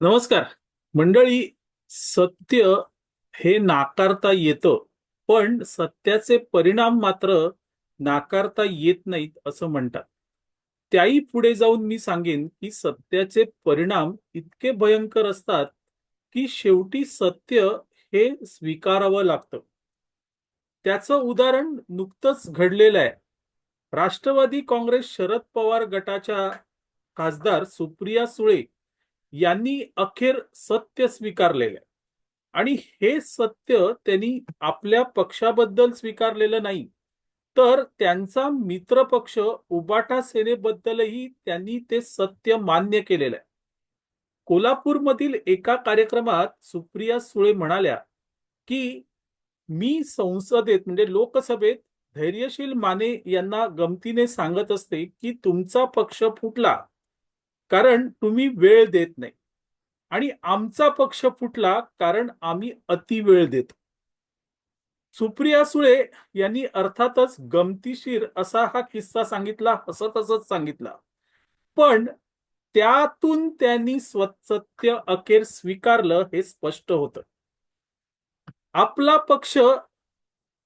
नमस्कार. मंडळी सत्य हे नाकारता येतं पण सत्याचे परिणाम मात्र नाकारता येत नाहीत असं म्हणतात. त्याही पुढे जाऊन मी सांगेन की सत्याचे परिणाम इतके भयंकर असतात की शेवटी सत्य हे स्वीकारावं लागतं. त्याचं उदाहरण नुकतंच घडलेलं आहे. राष्ट्रवादी काँग्रेस शरद पवार गटाच्या खासदार सुप्रिया सुळे यांनी अखेर सत्य स्वीकारलेलं आहे. आणि हे सत्य त्यांनी आपल्या पक्षाबद्दल स्वीकारलेलं नाही तर त्यांचा मित्रपक्ष उबाटा सेनेबद्दलही त्यांनी ते सत्य मान्य केलेलं आहे. कोल्हापूरमधील एका कार्यक्रमात सुप्रिया सुळे म्हणाल्या की मी संसदेत म्हणजे लोकसभेत धैर्यशील माने यांना गमतीने सांगत असते की तुमचा पक्ष फुटला कारण तुम्ही वेळ देत नाही. आणि आमचा पक्ष फुटला कारण आम्ही अति वेळ देतो. सुप्रिया सुळे यांनी अर्थातच गमतीशीर असा हा किस्सा सांगितला हसत हसत सांगितला. पण त्यातून त्यांनी सत्य अखेर स्वीकारलं हे स्पष्ट होत. आपला पक्ष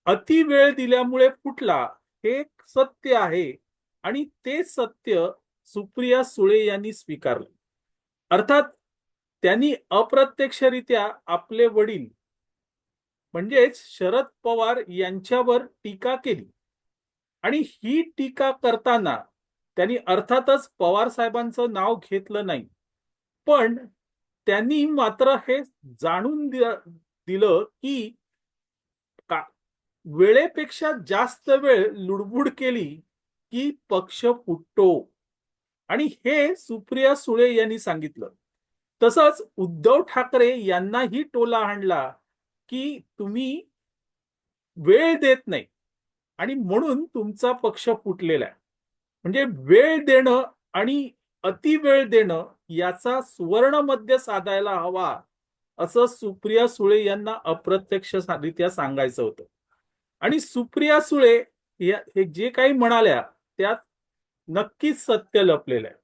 अति वेळ दिल्यामुळे फुटला हे सत्य आहे आणि ते सत्य सुप्रिया सुळे यांनी स्वीकारलं. अर्थात त्यांनी अप्रत्यक्षरित्या आपले वडील म्हणजेच शरद पवार यांच्यावर टीका केली. आणि ही टीका करताना त्यांनी अर्थातच पवार साहेबांचं नाव घेतलं नाही. पण त्यांनी मात्र हे जाणून दिलं की का वेळेपेक्षा जास्त वेळ लुडबुड केली की पक्ष फुटतो. आणि हे सुप्रिया सुळे यांनी सांगितलं. तसंच उद्धव ठाकरे यांनाही टोला आणला की तुम्ही वेळ देत नाही आणि म्हणून तुमचा पक्ष फुटलेला आहे. म्हणजे वेळ देणं आणि अति वेळ देणं याचा सुवर्ण मध्य साधायला हवा असं सुप्रिया सुळे यांना अप्रत्यक्षरित्या सांगायचं होतं. आणि सुप्रिया सुळे हे जे काही म्हणाल्या त्यात नक्कीच सत्य लपलेलं आहे.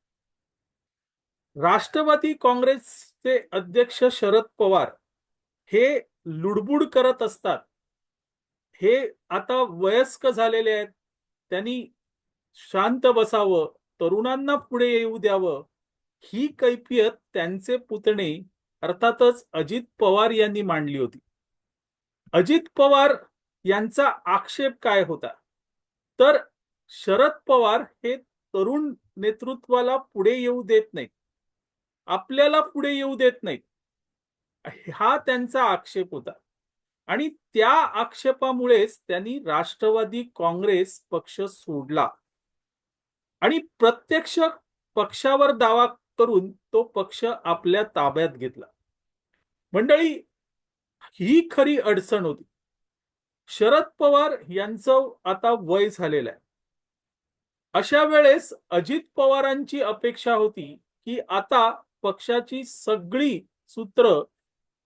राष्ट्रवादी काँग्रेसचे अध्यक्ष शरद पवार हे लुडबुड करत असतात. हे आता वयस्क झालेले आहेत. त्यांनी शांत बसावं तरुणांना पुढे येऊ द्यावं ही कैफियत त्यांचे पुतणे अर्थातच अजित पवार यांनी मांडली होती. अजित पवार यांचा आक्षेप काय होता? तर शरद पवार हे तरुण नेतृत्वाला पुढे येऊ देत नाहीत. आपल्याला पुढे येऊ देत नाहीत. हा त्यांचा आक्षेप होता. आणि त्या आक्षेपामुळेच त्यांनी राष्ट्रवादी काँग्रेस पक्ष सोडला. आणि प्रत्यक्ष पक्षावर दावा करून तो पक्ष आपल्या ताब्यात घेतला. मंडळी ही खरी अडचण होती. शरद पवार यांचं आता वय झालेलं आहे. अशा वेळेस अजित पवारांची अपेक्षा होती की आता पक्षाची सगळी सूत्र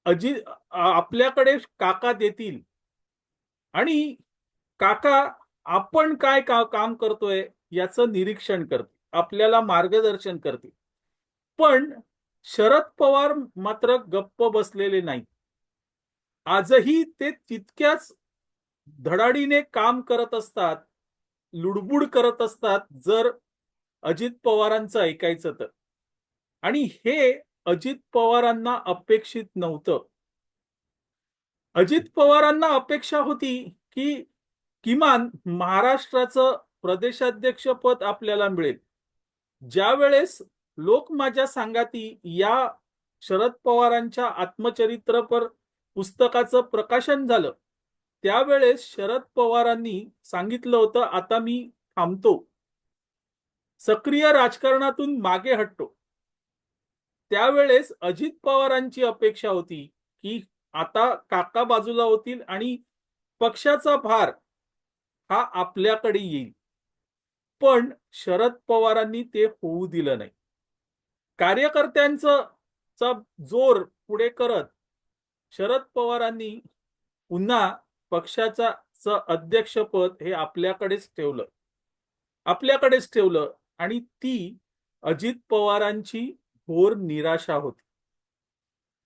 अजित आपल्याकडे काका देतील. आणि काका आपण काय का काम करतोय याचं निरीक्षण करते आपल्याला मार्गदर्शन करते पण शरद पवार मात्र गप्प बसलेले नाही आजही ते तितक्याच धडाडीने काम करत असतात लुडबुड करत असतात जर अजित पवारांचं ऐकायचं तर. आणि हे अजित पवारांना अपेक्षित नव्हतं. अजित पवारांना अपेक्षा होती की किमान महाराष्ट्राचं प्रदेशाध्यक्ष पद आपल्याला मिळेल. ज्या वेळेस लोक माझ्या सांगाती या शरद पवारांच्या आत्मचरित्रपर पुस्तकाचं प्रकाशन झालं त्यावेळेस शरद पवारांनी सांगितलं होतं आता मी थांबतो. सक्रिय राजकारणातून मागे हटतो. त्यावेळेस अजित पवारांची अपेक्षा होती की आता काका बाजूला होतील आणि पक्षाचा भार हा आपल्याकडे येईल. पण शरद पवारांनी ते होऊ दिलं नाही. कार्यकर्त्यांचा जोर पुढे करत शरद पवारांनी पुन्हा पक्षाचा अध्यक्षपद हे आपल्याकडेच ठेवलं. आपल्याकडेच ठेवलं आणि ती अजित पवारांची घोर निराशा होती.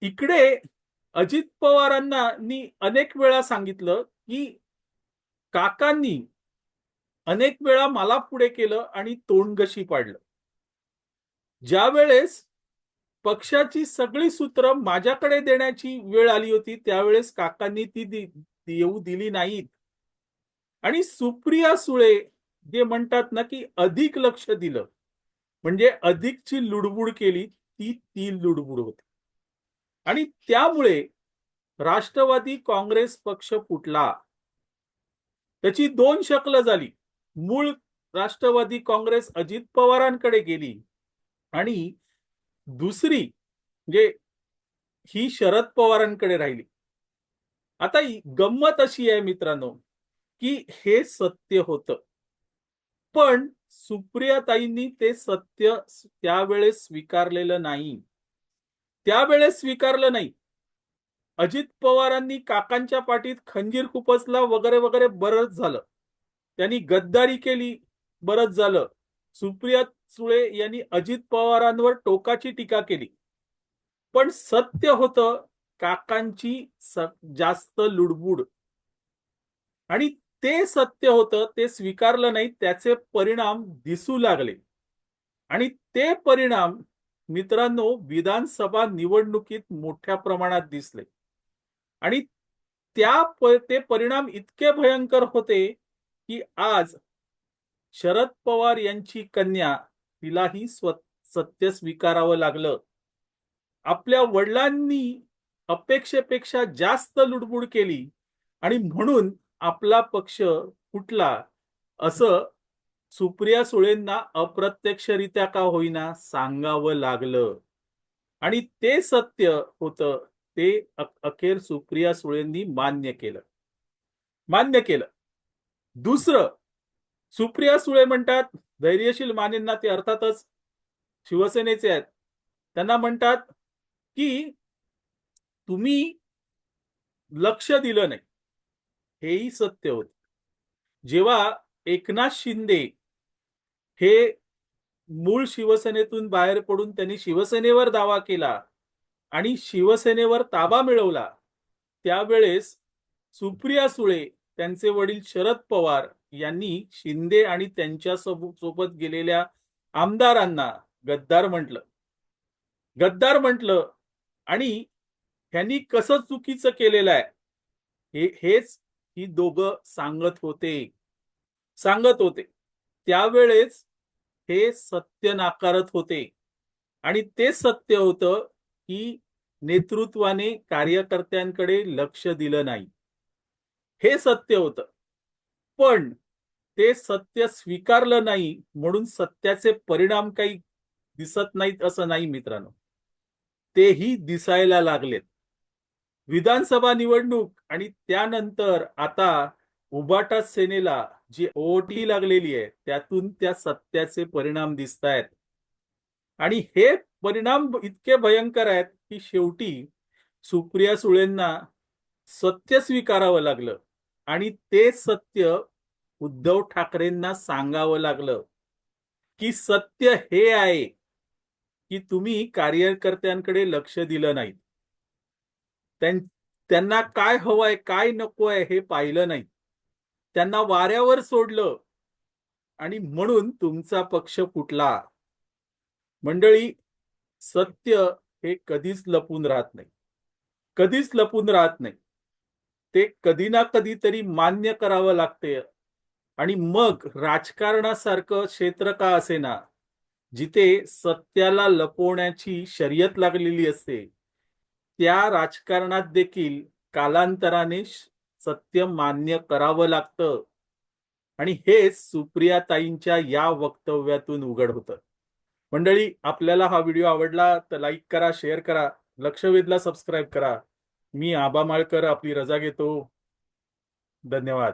इकडे अजित पवारांना अनेक वेळा सांगितलं की काकांनी अनेक वेळा मला पुढे केलं आणि तोंडगशी पाडलं. ज्या वेळेस पक्षाची सगळी सूत्र माझ्याकडे देण्याची वेळ आली होती त्यावेळेस काकांनी ती येऊ दिली नाहीत. आणि सुप्रिया सुळे जे म्हणतात ना की अधिक लक्ष दिलं म्हणजे अधिकची लुडबुड केली ती ती लुडबुड होती. आणि त्यामुळे राष्ट्रवादी काँग्रेस पक्ष फुटला. त्याची दोन शकलं झाली. मूळ राष्ट्रवादी काँग्रेस अजित पवारांकडे गेली. आणि दुसरी म्हणजे ही शरद पवारांकडे राहिली. आता गंमत अशी आहे मित्रांनो की हे सत्य होतं. पण सुप्रियाताईंनी ते सत्य त्यावेळेस स्वीकारलेलं नाही. त्यावेळेस स्वीकारलं नाही. अजित पवारांनी काकांच्या पाठीत खंजीर खुपसला वगैरे वगैरे बरंच झालं. त्यांनी गद्दारी केली बरंच झालं. सुप्रिया सुळे यांनी अजित पवारांवर टोकाची टीका केली. पण सत्य होतं काकांची जास्त लुडबुड. आणि ते सत्य होतं ते स्वीकारलं नाही त्याचे परिणाम दिसू लागले. आणि ते परिणाम मित्रांनो विधानसभा निवडणुकीत मोठ्या प्रमाणात दिसले. आणि त्या प- ते परिणाम इतके भयंकर होते की आज शरद पवार यांची कन्या तिलाही स्व सत्य स्वीकारावं लागलं. आपल्या वडिलांनी अपेक्षेपेक्षा जास्त लुडबुड केली आणि म्हणून आपला पक्ष फुटला. असं सुप्रिया सुळेंना अप्रत्यक्षरित्या का होईना सांगावं लागलं. आणि ते सत्य होतं ते अखेर सुप्रिया सुळेंनी मान्य केलं. मान्य केलं. दुसरं सुप्रिया सुळे म्हणतात धैर्यशील मानेंना ते अर्थातच शिवसेनेचे आहेत. त्यांना म्हणतात की तुम्ही लक्ष दिलं नाही. हेही सत्य होत. जेव्हा एकनाथ शिंदे हे मूळ शिवसेनेतून बाहेर पडून त्यांनी शिवसेनेवर दावा केला आणि शिवसेनेवर ताबा मिळवला त्यावेळेस सुप्रिया सुळे त्यांचे वडील शरद पवार यांनी शिंदे आणि त्यांच्यासोबत गेलेल्या आमदारांना गद्दार म्हटलं. गद्दार म्हटलं आणि ह्यांनी कसं चुकीचं केलेलं आहे? हे हेच ही दोघं सांगत होते. सांगत होते. त्यावेळेस हे सत्य नाकारत होते. आणि ते सत्य होतं की नेतृत्वाने कार्यकर्त्यांकडे लक्ष दिलं नाही. हे सत्य होतं. पण ते सत्य स्वीकारलं नाही म्हणून सत्याचे परिणाम काही दिसत नाहीत असं नाही मित्रांनो. तेही दिसायला लागलेत. विधानसभा निवडणूक आणि त्यानंतर आता उबाटा सेनेला जी ओटी लागलेली आहे त्यातून त्या सत्याचे परिणाम दिसत आहेत आणि हे परिणाम इतके भयंकर आहेत की शेवटी सुप्रिया सुळेंना सत्य स्वीकारावं लागलं आणि ते सत्य उद्धव ठाकरेंना सांगावं लागलं की सत्य हे आहे की तुम्ही कार्यकर्त्यांकडे लक्ष दिलं नाही त्यांना काय हवंय काय नको आहे हे पाहिलं नाही. त्यांना वाऱ्यावर सोडलं. आणि म्हणून तुमचा पक्ष फुटला. मंडळी सत्य हे कधीच लपून राहत नाही. कधीच लपून राहत नाही. ते कधी ना कधीतरी मान्य करावं लागते. आणि मग राजकारणासारखं क्षेत्र का असेना जिथे सत्याला लपवण्याची शर्यत लागलेली असते. त्या राजकारणात देखील कालांतराने सत्य मान्य करावं लागतं. आणि हेच सुप्रियाताईंच्या या वक्तव्यातून उघड होतं. मंडळी आपल्याला हा व्हिडिओ आवडला तर लाईक करा शेअर करा लक्षवेधला सबस्क्राईब करा. मी आबा माळकर आपली रजा घेतो. धन्यवाद.